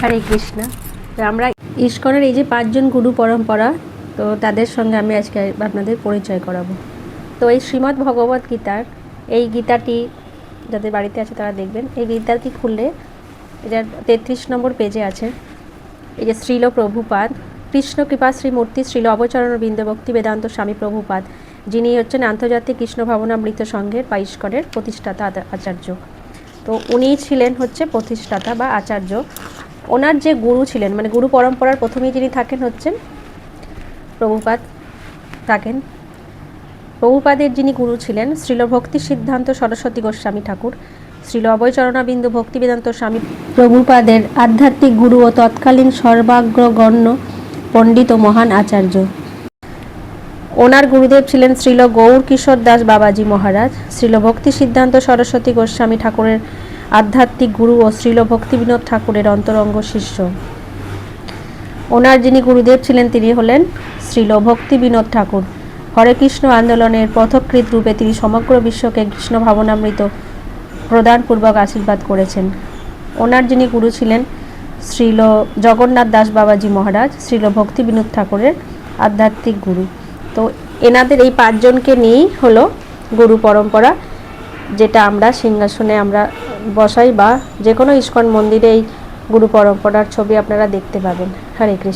হরে কৃষ্ণ। তো আমরা ইস্কনের এই যে পাঁচজন গুরু পরম্পরা, তো তাদের সঙ্গে আমি আজকে আপনাদের পরিচয় করাবো। তো এই শ্রীমদ্ ভগবত গীতার, এই গীতাটি যাদের বাড়িতে আছে তারা দেখবেন, এই গীতাটি খুললে এটার তেত্রিশ নম্বর পেজে আছে। এই যে শ্রীল প্রভুপাদ, কৃষ্ণ কৃপা শ্রীমূর্তি শ্রীল অবচরণ বৃন্দ ভক্তি বেদান্ত স্বামী প্রভুপাদ, যিনি হচ্ছেন আন্তর্জাতিক কৃষ্ণ ভাবনামৃত সংঘের বা ইস্কনের প্রতিষ্ঠাতা আচার্য। তো উনি ছিলেন হচ্ছে প্রতিষ্ঠাতা বা আচার্য। ওনার যে গুরু ছিলেন মানে গুরু পরম্পরার প্রথমেই যিনি থাকেন হচ্ছেন প্রভুপাদ থাকেন। প্রভুপাদের যিনি গুরু ছিলেন, শ্রীল ভক্তি সিদ্ধান্ত সরস্বতী গোস্বামী ঠাকুর, শ্রীল অবৈচরণাবিন্দু ভক্তিবেদান্ত স্বামী প্রভুপাদের আধ্যাত্মিক গুরু ও তৎকালীন সর্বাগ্রগণ্য পণ্ডিত ও মহান আচার্য। ওনার গুরুদেব ছিলেন শ্রীল গৌর কিশোর দাস বাবাজি মহারাজ। শ্রীল ভক্তি সিদ্ধান্ত সরস্বতী গোস্বামী ঠাকুরের আধ্যাত্মিক গুরু ও শ্রীল ভক্তিবিনোদ ঠাকুরের অন্তরঙ্গ শিষ্য। ওনার যিনি গুরুদেব ছিলেন, তিনি হলেন শ্রীল ভক্তিবিনোদ ঠাকুর। হরে কৃষ্ণ আন্দোলনের পথকৃত রূপে তিনি সমগ্র বিশ্বকে কৃষ্ণ ভাবনামৃত প্রদানপূর্বক আশীর্বাদ করেছেন। ওনার যিনি গুরু ছিলেন, শ্রীল জগন্নাথ দাস বাবাজি মহারাজ, শ্রীল ভক্তি বিনোদ ঠাকুরের আধ্যাত্মিক গুরু। তো এনাদের এই পাঁচজনকে নিয়েই হলো গুরু পরম্পরা। যেটা আমরা সিংহাসনে আমরা বসাই বা যে কোনো ইস্কন মন্দিরে এই গুরু পরম্পরার ছবি আপনারা দেখতে পাবেন। হরে কৃষ্ণ।